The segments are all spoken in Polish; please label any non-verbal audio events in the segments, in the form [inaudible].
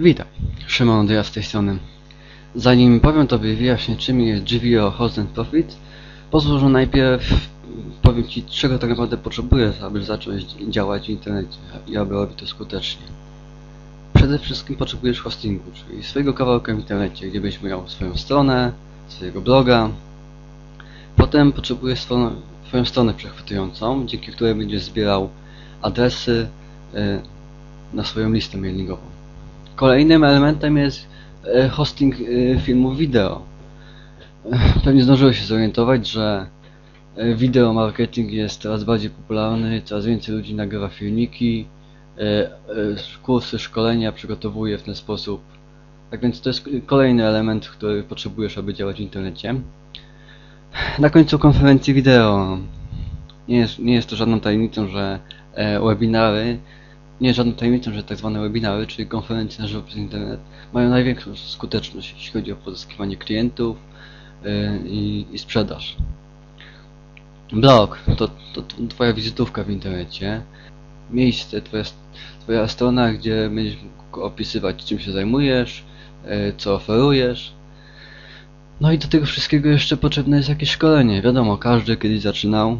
Witaj, Szymon Dyja z tej strony. Zanim powiem Tobie wyjaśnię czym jest GVO Host and Profit, pozwól, że najpierw powiem Ci czego tak naprawdę potrzebujesz, aby zacząć działać w internecie i aby robić to skutecznie. Przede wszystkim potrzebujesz hostingu, czyli swojego kawałka w internecie, gdzie będziesz miał swoją stronę, swojego bloga. Potem potrzebujesz stronę, Twoją stronę przechwytującą, dzięki której będziesz zbierał adresy e, na swoją listę mailingową. Kolejnym elementem jest e, hosting e, filmów wideo. E, Pewnie zdążyłeś się zorientować, że wideo marketing jest coraz bardziej popularny, coraz więcej ludzi nagrywa filmiki, kursy, szkolenia przygotowuje w ten sposób. Tak więc to jest kolejny element, który potrzebujesz, aby działać w internecie. Na końcu konferencji wideo. Nie jest, nie jest to żadną tajemnicą, że webinary nie żadną tajemnicą, że tak zwane webinary, czyli konferencje na żywo przez internet, mają największą skuteczność, jeśli chodzi o pozyskiwanie klientów yy, i, i sprzedaż. Blog to, to, Twoja wizytówka w internecie, miejsce, twoja, twoja strona, gdzie będziesz mógł opisywać czym się zajmujesz, yy, co oferujesz. No i do tego wszystkiego jeszcze potrzebne jest jakieś szkolenie. Wiadomo, każdy kiedyś zaczynał,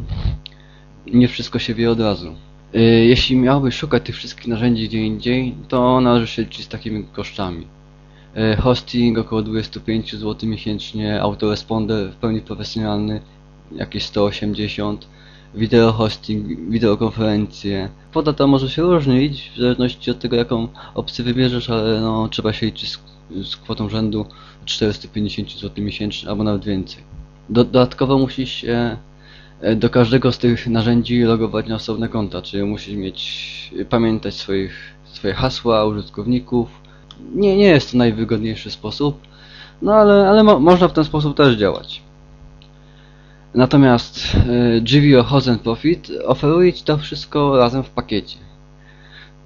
nie wszystko się wie od razu. Y, Jeśli miałbyś szukać tych wszystkich narzędzi gdzie indziej, to należy się liczyć z takimi kosztami. Y, Hosting około 25 zł miesięcznie, autoresponder w pełni profesjonalny jakieś 180, wideo hosting, wideokonferencje. Kwota ta może się różnić w zależności od tego jaką opcję wybierzesz, ale no trzeba się liczyć z, z kwotą rzędu 450 zł miesięcznie albo nawet więcej. Do, dodatkowo musisz się do każdego z tych narzędzi logować na osobne konta, czyli musisz mieć, pamiętać swoich, swoje hasła użytkowników. Nie, nie jest to najwygodniejszy sposób, no ale, ale mo można w ten sposób też działać. Natomiast e, GVO Host and Profit oferuje Ci to wszystko razem w pakiecie.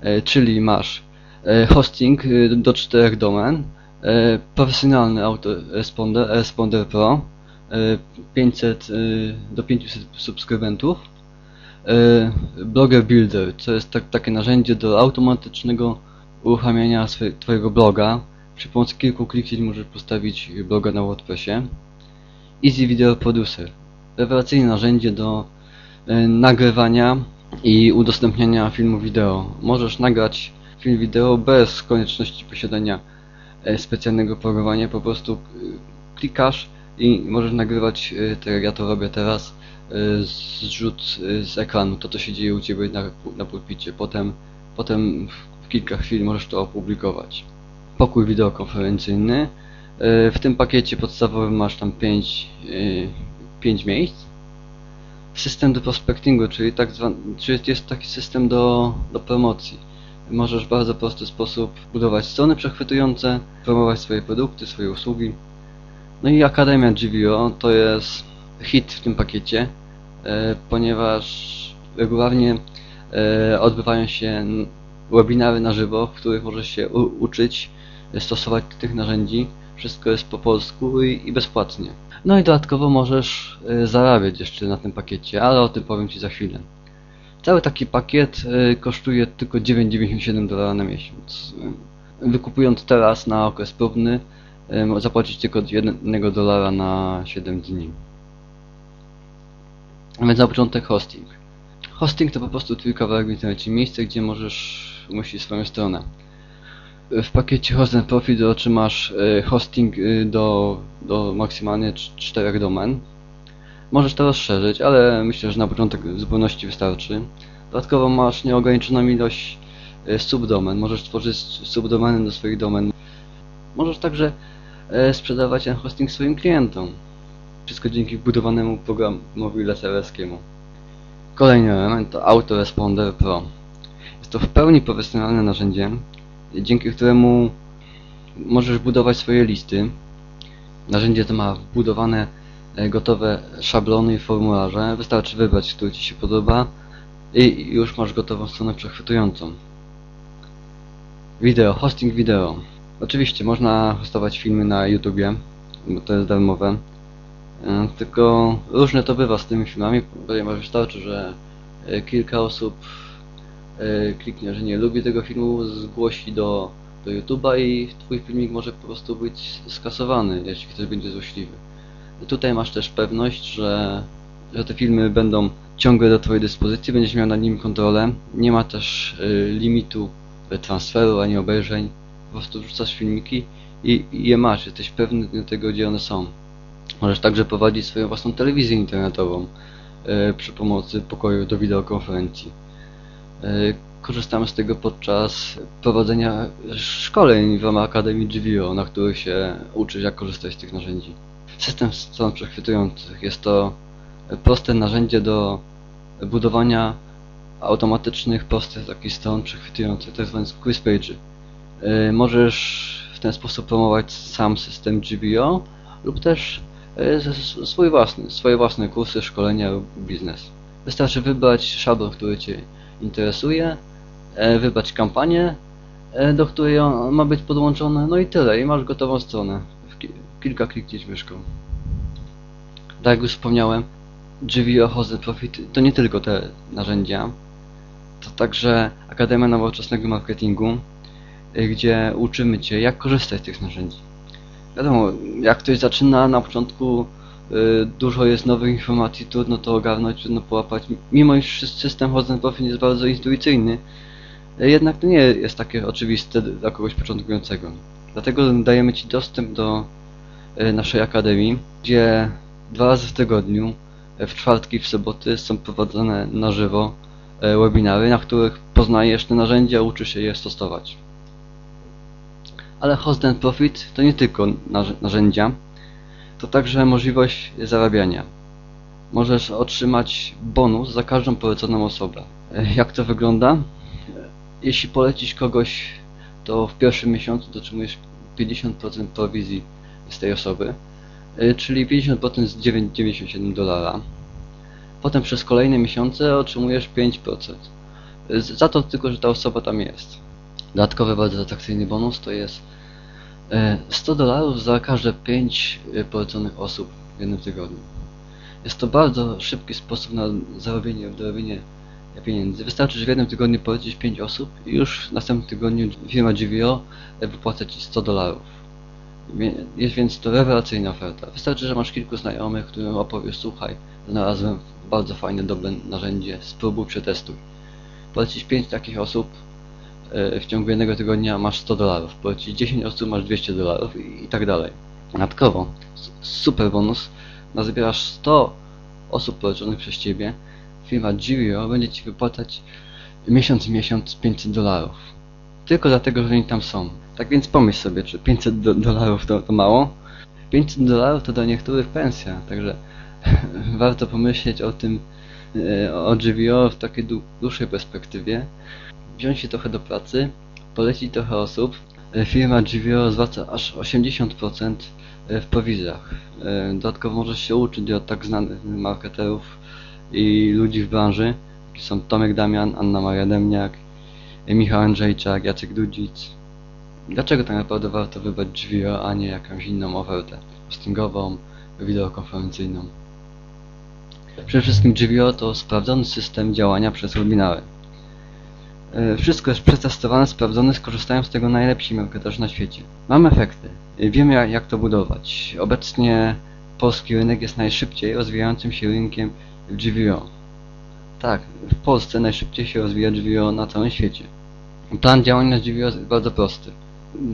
E, czyli masz e, hosting e, do czterech domen, e, profesjonalny autoresponder, Responder Pro, e, 500 e, do 500 subskrybentów. E, Blogger Builder, co jest tak, takie narzędzie do automatycznego uruchamiania Twojego bloga. Przy pomocy kilku kliknięć możesz postawić bloga na WordPressie. Easy Video Producer, rewelacyjne narzędzie do e, nagrywania i udostępniania filmu wideo. Możesz nagrać film wideo bez konieczności posiadania e, specjalnego programowania, po prostu e, klikasz i możesz nagrywać, e, tak jak ja to robię teraz, e, zrzut e, z ekranu, to co się dzieje u Ciebie na, na pulpicie. Potem, potem w kilka chwil możesz to opublikować. Pokój wideokonferencyjny. W tym pakiecie podstawowym masz tam 5, 5 miejsc. System do prospectingu, czyli tak zwany, czyli jest taki system do, do promocji. Możesz w bardzo prosty sposób budować strony przechwytujące, promować swoje produkty, swoje usługi. No i Akademia GVO to jest hit w tym pakiecie, e, ponieważ regularnie e, odbywają się webinary na żywo, w których możesz się uczyć stosować tych narzędzi. Wszystko jest po polsku i, bezpłatnie. No i dodatkowo możesz e, zarabiać jeszcze na tym pakiecie, ale o tym powiem Ci za chwilę. Cały taki pakiet kosztuje tylko 9,97 dolara na miesiąc. Wykupując teraz na okres próbny, zapłacić tylko 1 dolara na 7 dni. A więc na początek hosting. Hosting to po prostu twój kawałek w internecie, miejsce gdzie możesz umieścić swoją stronę. W pakiecie Host and Profit otrzymasz e, hosting e, do, do maksymalnie 4 domen. Możesz to rozszerzyć, ale myślę, że na początek w zupełności wystarczy. Dodatkowo masz nieograniczoną ilość e, subdomen. Możesz tworzyć subdomeny do swoich domen. Możesz także sprzedawać ten hosting swoim klientom. Wszystko dzięki budowanemu programowi laserowskiemu. Kolejny element to Autoresponder Pro. Jest to w pełni profesjonalne narzędzie, dzięki któremu możesz budować swoje listy. Narzędzie to ma wbudowane e, gotowe szablony i formularze. Wystarczy wybrać, który Ci się podoba i już masz gotową stronę przechwytującą. Wideo, hosting wideo. Oczywiście można hostować filmy na YouTubie, bo to jest darmowe. E, Tylko różne to bywa z tymi filmami, ponieważ wystarczy, że e, kilka osób e, kliknie, że nie lubi tego filmu, zgłosi do do YouTube'a i twój filmik może po prostu być skasowany, jeśli ktoś będzie złośliwy. Tutaj masz też pewność, że, że te filmy będą ciągle do twojej dyspozycji, będziesz miał nad nim kontrolę. Nie ma też limitu transferu ani obejrzeń. Po prostu wrzucasz filmiki i, i je masz, jesteś pewny tego, gdzie one są. Możesz także prowadzić swoją własną telewizję internetową y, przy pomocy pokoju do wideokonferencji. Y, Korzystamy z tego podczas prowadzenia szkoleń w ramach Akademii GVO, na których się uczysz jak korzystać z tych narzędzi. System stron przechwytujących jest to proste narzędzie do budowania automatycznych, prostych takich stron przechwytujących, tzw. quiz page. Y, Możesz w ten sposób promować sam system GBO lub też y, swój własny, swoje własne kursy, szkolenia lub biznes. Wystarczy wybrać szablon, który Cię interesuje, e, wybrać kampanię, do której on ma być podłączony, no i tyle, i masz gotową stronę. Kilka kliknięć myszką. Tak jak już wspomniałem, GVO Host Profit to nie tylko te narzędzia, to także Akademia Nowoczesnego Marketingu, y, gdzie uczymy Cię jak korzystać z tych narzędzi. Wiadomo, jak ktoś zaczyna na początku y, dużo jest nowych informacji, trudno to ogarnąć, trudno połapać. Mimo iż sys- system Host Profit jest bardzo intuicyjny, y, jednak to nie jest takie oczywiste dla kogoś początkującego. Dlatego dajemy Ci dostęp do y, naszej akademii, gdzie dwa razy w tygodniu, y, w czwartki, w soboty są prowadzone na żywo y, webinary, na których poznajesz te narzędzia, uczysz się je stosować. Ale Host and Profit to nie tylko narz- narzędzia, to także możliwość zarabiania. Możesz otrzymać bonus za każdą poleconą osobę. E, Jak to wygląda? Jeśli polecisz kogoś, to w pierwszym miesiącu otrzymujesz 50% prowizji z tej osoby, e, czyli 50% z 9,97 dolara. Potem przez kolejne miesiące otrzymujesz 5%. E, Za to tylko, że ta osoba tam jest. Dodatkowy bardzo atrakcyjny bonus to jest e, 100 dolarów za każde 5 e, poleconych osób w jednym tygodniu. Jest to bardzo szybki sposób na zarobienie, dorobienie pieniędzy. Wystarczy, że w jednym tygodniu polecić 5 osób i już w następnym tygodniu firma GVO e, wypłaca Ci 100 dolarów. Jest więc to rewelacyjna oferta. Wystarczy, że masz kilku znajomych, którym opowiesz, słuchaj, znalazłem bardzo fajne, dobre narzędzie, spróbuj, przetestuj. Polecić 5 takich osób, e, w ciągu jednego tygodnia masz 100 dolarów. Polecić 10 osób, masz 200 dolarów i, tak dalej. Dodatkowo, super bonus, nazbierasz 100 osób poleconych przez Ciebie, firma GVO będzie Ci wypłacać miesiąc miesiąc 500 dolarów. Tylko dlatego, że oni tam są. Tak więc pomyśl sobie, czy 500 do dolarów to, to mało? 500 dolarów to dla niektórych pensja, także [laughs] warto pomyśleć o tym, e, o GVO w takiej dłu- dłuższej perspektywie. Wziąć się trochę do pracy, polecić trochę osób. E, Firma GVO zwraca aż 80% w prowizjach. E, Dodatkowo możesz się uczyć od tak znanych marketerów i ludzi w branży, są Tomek Damian, Anna Maria Demniak, e, Michał Andrzejczak, Jacek Dudzic. Dlaczego tak naprawdę warto wybrać GVO, a nie jakąś inną ofertę hostingową, wideokonferencyjną? Przede wszystkim GVO to sprawdzony system działania przez webinary. E, Wszystko jest przetestowane, sprawdzone, skorzystają z tego najlepsi marketerzy na świecie. Mamy efekty. E, Wiemy jak to budować. Obecnie polski rynek jest najszybciej rozwijającym się rynkiem w GVO. Tak, w Polsce najszybciej się rozwija GVO na całym świecie. Plan działań na GVO jest bardzo prosty.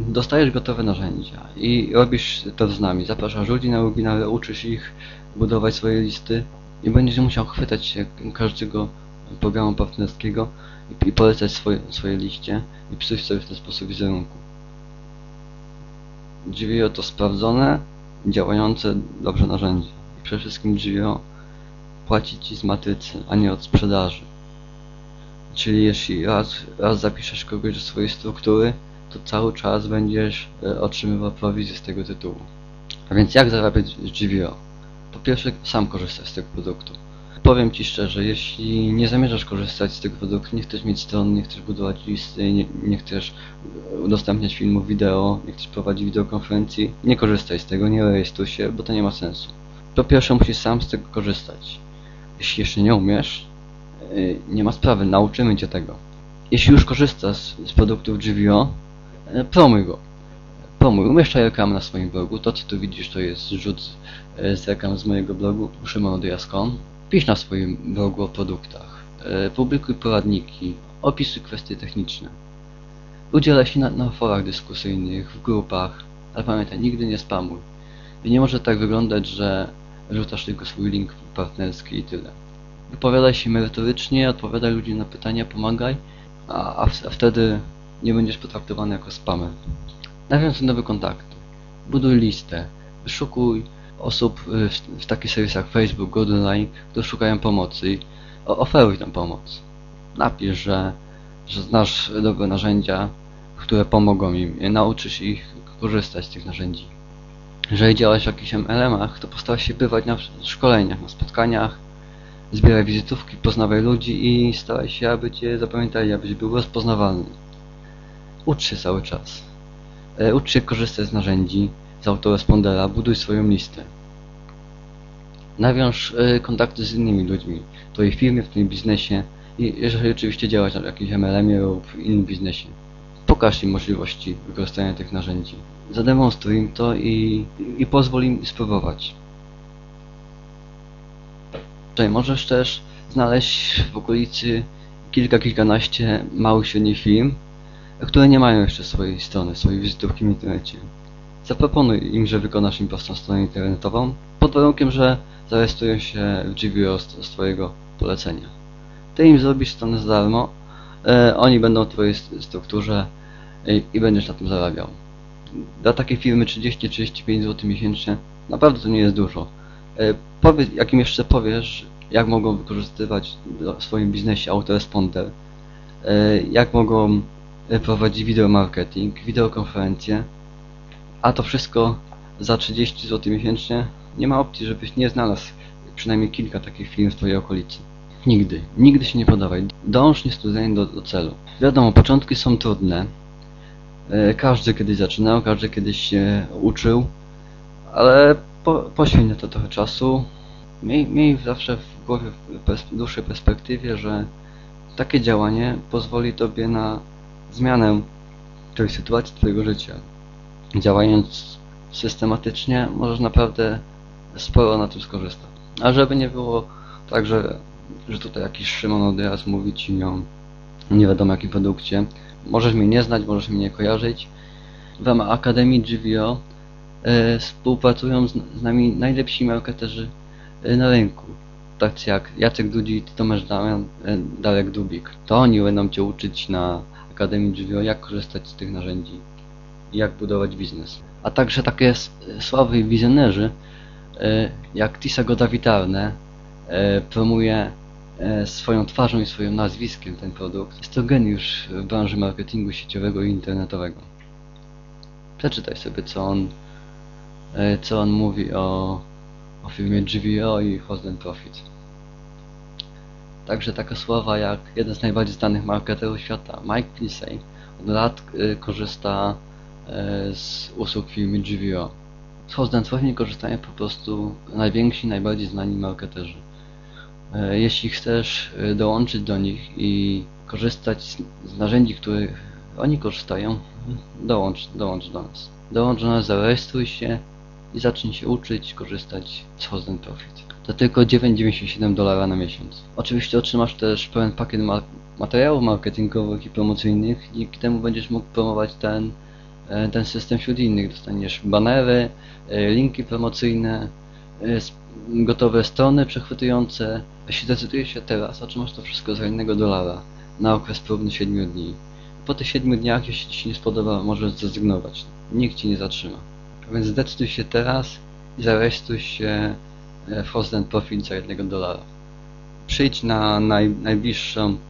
Dostajesz gotowe narzędzia i robisz to z nami. Zapraszasz ludzi na webinary, uczysz ich budować swoje listy i będziesz musiał chwytać się każdego programu partnerskiego i, i polecać swoje, swoje liście i psuć sobie w ten sposób wizerunku. GVO to sprawdzone, działające dobrze narzędzie. I przede wszystkim GVO płaci Ci z matrycy, a nie od sprzedaży. Czyli jeśli raz, raz zapiszesz kogoś do swojej struktury, to cały czas będziesz e, otrzymywał prowizję z tego tytułu. A więc jak zarabiać GVO? Po pierwsze, sam korzystać z tego produktu. Powiem Ci szczerze, jeśli nie zamierzasz korzystać z tego produktu, nie chcesz mieć stron, nie chcesz budować listy, nie, nie chcesz udostępniać filmów wideo, nie chcesz prowadzić wideokonferencji, nie korzystaj z tego, nie rejestruj się, bo to nie ma sensu. Po pierwsze, musisz sam z tego korzystać. Jeśli jeszcze nie umiesz, yy, nie ma sprawy, nauczymy Cię tego. Jeśli już korzystasz z produktów GVO, E, Promuj go. Promuj. Umieszczaj reklam na swoim blogu. To, co tu widzisz, to jest rzut z, e, z reklam z mojego blogu szymonodias.com. Pisz na swoim blogu o produktach. E, Publikuj poradniki. Opisuj kwestie techniczne. Udzielaj się na, na forach dyskusyjnych, w grupach. Ale pamiętaj, nigdy nie spamuj. I nie może tak wyglądać, że rzucasz tylko swój link partnerski i tyle. Wypowiadaj się merytorycznie, odpowiadaj ludziom na pytania, pomagaj, a, a, w- a wtedy nie będziesz potraktowany jako spamer. Nawiązuj nowe kontakty. Buduj listę. Wyszukuj osób y, w, w takich serwisach Facebook, GoldenLine, które szukają pomocy i oferuj tam pomoc. Napisz, że, że znasz dobre narzędzia, które pomogą im. Nauczysz ich korzystać z tych narzędzi. Jeżeli działasz w jakichś MLM-ach, to postaraj się bywać na szkoleniach, na spotkaniach, zbieraj wizytówki, poznawaj ludzi i staraj się, aby cię zapamiętali, abyś był rozpoznawalny. Ucz się cały czas. E, Ucz się korzystać z narzędzi, z autorespondera, buduj swoją listę. Nawiąż e, kontakty z innymi ludźmi w twojej firmie, w twoim biznesie i jeżeli oczywiście działasz na jakimś MLM-ie lub w innym biznesie. Pokaż im możliwości wykorzystania tych narzędzi. Zademonstruj im to i, i pozwól im spróbować. Tutaj możesz też znaleźć w okolicy kilka, kilkanaście małych, średnich firm, które nie mają jeszcze swojej strony, swojej wizytówki w internecie. Zaproponuj im, że wykonasz im prostą stronę internetową, pod warunkiem, że zarejestrują się w GVO z, z Twojego polecenia. Ty im zrobisz stronę za darmo, e, oni będą w Twojej st- strukturze i, i będziesz na tym zarabiał. Dla takiej firmy 30-35 zł miesięcznie naprawdę to nie jest dużo. E, Powiedz, jak im jeszcze powiesz, jak mogą wykorzystywać w swoim biznesie autoresponder, e, jak mogą e, prowadzić wideomarketing, wideokonferencje, a to wszystko za 30 zł miesięcznie, nie ma opcji, żebyś nie znalazł przynajmniej kilka takich firm w Twojej okolicy. Nigdy, nigdy się nie podawaj. Dąż niestudzenie do, do celu. Wiadomo, początki są trudne. E, Każdy kiedyś zaczynał, każdy kiedyś się uczył, ale po, poświęć na to trochę czasu. Miej, miej zawsze w głowie w dłuższej perspektywie, że takie działanie pozwoli Tobie na zmianę tej sytuacji Twojego życia. Działając systematycznie, możesz naprawdę sporo na tym skorzystać. A żeby nie było tak, że, że tutaj jakiś Szymon Odras mówi Ci o nie wiadomo jakim produkcie, możesz mnie nie znać, możesz mnie nie kojarzyć. W ramach Akademii GVO e, współpracują z, z nami najlepsi marketerzy e, na rynku. Tacy jak Jacek Dudzik, Tomasz Damian, e, Darek Dubik. To oni będą Cię uczyć na Akademii GVO, jak korzystać z tych narzędzi i jak budować biznes. A także takie sławy wizjonerzy, e, jak Tisa Godawitarne, e, promuje e, swoją twarzą i swoim nazwiskiem ten produkt. Jest to geniusz w branży marketingu sieciowego i internetowego. Przeczytaj sobie, co on, co on mówi o, o firmie GVO i Host and Profit. Także taka sława jak jeden z najbardziej znanych marketerów świata, Mike Plissey, od lat korzysta z usług firmy GVO. Profit korzystają po prostu najwięksi, najbardziej znani marketerzy. E, Jeśli chcesz e, dołączyć do nich i korzystać z, narzędzi, których oni korzystają, dołącz, dołącz do nas. Dołącz do nas, zarejestruj się i zacznij się uczyć, korzystać z Host and Profit. To tylko 9,97 dolara na miesiąc. Oczywiście otrzymasz też pełen pakiet ma materiałów marketingowych i promocyjnych, dzięki temu będziesz mógł promować ten, e, ten system wśród innych. Dostaniesz banery, e, linki promocyjne, e, gotowe strony przechwytujące. Jeśli decydujesz się teraz, otrzymasz to wszystko za jednego dolara na okres próbny 7 dni. Po tych 7 dniach, jeśli Ci się nie spodoba, możesz zrezygnować. Nikt Ci nie zatrzyma. A więc zdecyduj się teraz i zarejestruj się e, w Host and Profit za jednego dolara. Przyjdź na naj, najbliższą e,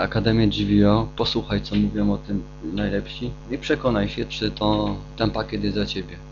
Akademię GVO, posłuchaj co mówią o tym najlepsi i przekonaj się, czy to ten pakiet jest dla Ciebie.